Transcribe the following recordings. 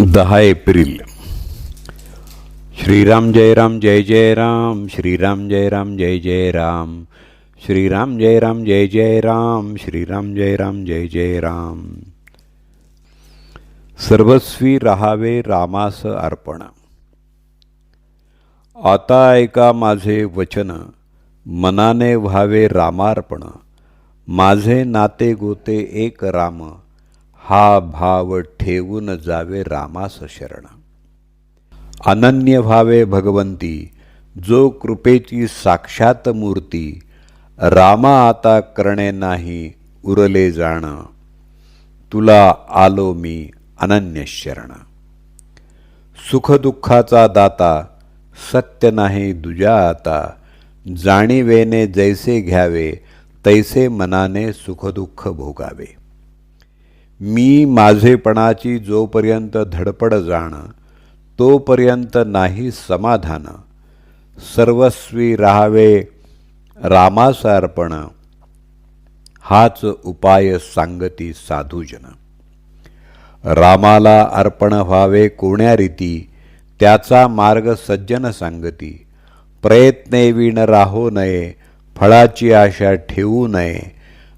दहा एप्रिल. श्रीराम जय राम जय जय राम. श्रीराम जय राम जय जय राम. श्रीराम जय राम जय जय राम. श्रीराम जय राम जय जय राम. सर्वस्वी राहावे रामास अर्पण. आता ऐका माझे वचन. मनाने व्हावे रामार्पण. माझे नाते गोते एक राम. हा भाव ठेवून जावे रामास शरण. अनन्य भावे भगवंती जो कृपेची साक्षात मूर्ती रामा आता करणे नाही उरले जाण. तुला आलो मी अनन्य शरण. सुखदुःखाचा दाता सत्य नाही दुजा आता. जाणीवेने जैसे घ्यावे तैसे मनाने सुखदुःख भोगावे. मी माझेपणाची जोपर्यंत धडपड जाण तोपर्यंत नाही समाधान. सर्वस्वी राहावे रामास अर्पण हाच उपाय सांगती साधूजन. रामाला अर्पण व्हावे कोण्या रीती त्याचा मार्ग सज्जन सांगती. प्रयत्ने विण राहो नये फळाची आशा ठेवू नये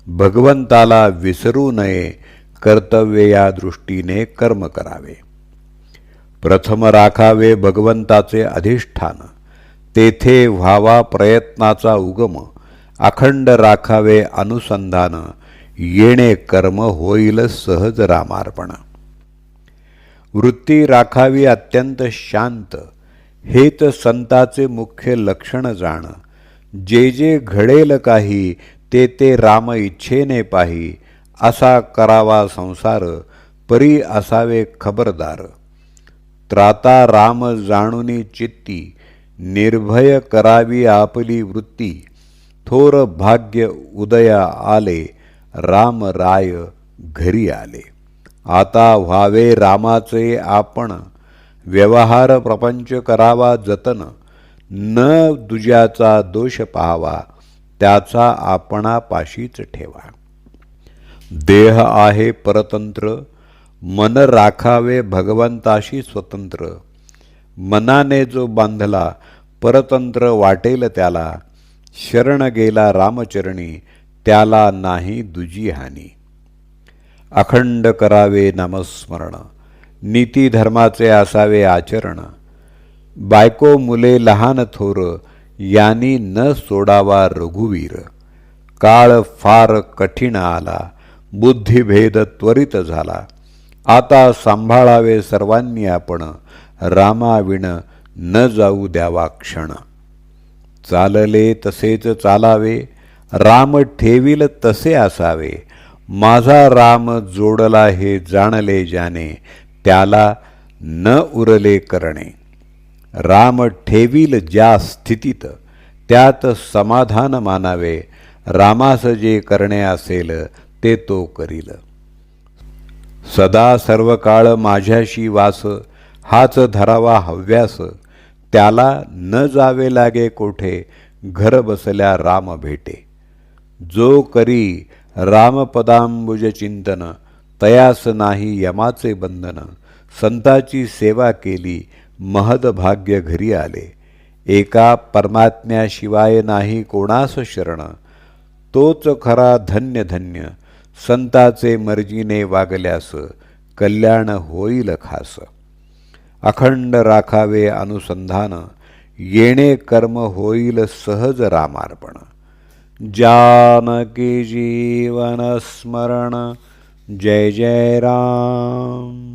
भगवंताला विसरू नये कर्तव्य या दृष्टीने कर्म करावे. प्रथम राखावे भगवंताचे अधिष्ठान. तेथे व्हावा प्रयत्नाचा उगम. अखंड राखावे अनुसंधान. येणे कर्म होईल सहज रामार्पण. वृत्ती राखावी अत्यंत शांत. हेच संताचे मुख्य लक्षण जाण. जे जे घडेल काही ते ते राम इच्छेने पाही. असा करावा संसार परी असावे खबरदार. त्राता राम जाणुनी चित्ती निर्भय करावी आपली वृत्ती. थोर भाग्य उदया आले राम राय घरी आले. आता व्हावे रामाचे आपण व्यवहार प्रपंच करावा जतन. न दुजाचा दोष पाहावा त्याचा आपणापाशीच ठेवा. देह आहे परतंत्र मन राखावे भगवंताशी स्वतंत्र. मनाने जो बांधला परतंत्र वाटेल त्याला. शरण गेला रामचरणी त्याला नाही दुजी हानी. अखंड करावे नामस्मरण नीती धर्माचे असावे आचरण. बायको मुले लहान थोर यांनी न सोडावा रघुवीर. काळ फार कठीण आला बुद्धिभेद त्वरित झाला. आता सांभाळावे सर्वांनी आपण. रामाविण न जाऊ द्यावा क्षण. चालले तसेच चालावे. राम ठेवील तसे असावे. माझा राम जोडला हे जाणले ज्याने त्याला न उरले करणे. राम ठेवील ज्या स्थितीत त्यात समाधान मानावे. रामास जे करणे असेल ते तो करील. सदा सर्व काळ माझ्याशी वास हाच धरावा हव्यास. त्याला न जावे लागे कोठे घर बसल्या राम भेटे. जो करी रामपदांबुज चिंतन तयास नाही यमाचे बंधन. संताची सेवा केली महद भाग्य घरी आले. एका परमात्म्याशिवाय नाही कोणास शरण. तोच खरा धन्य धन्य संताचे मर्जीने वागल्यास कल्याण होईल खास. अखंड राखावे अनुसंधान येणे कर्म होईल सहज रामार्पण. जानकी जीवन स्मरण जय जय राम.